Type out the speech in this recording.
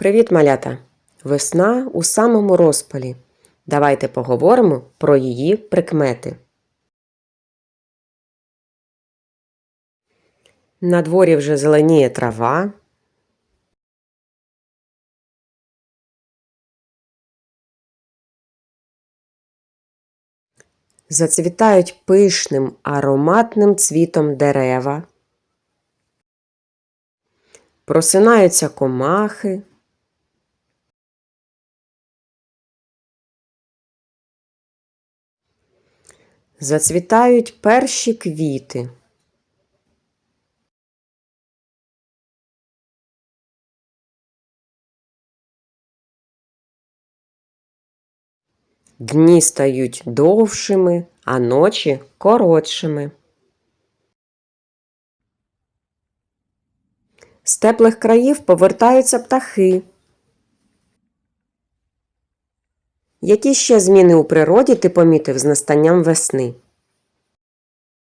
Привіт, малята! Весна у самому розпалі. Давайте поговоримо про її прикмети. На дворі вже зеленіє трава. Зацвітають пишним ароматним цвітом дерева. Просинаються комахи. Зацвітають перші квіти. Дні стають довшими, а ночі коротшими. З теплих країв повертаються птахи. Які ще зміни у природі ти помітив з настанням весни?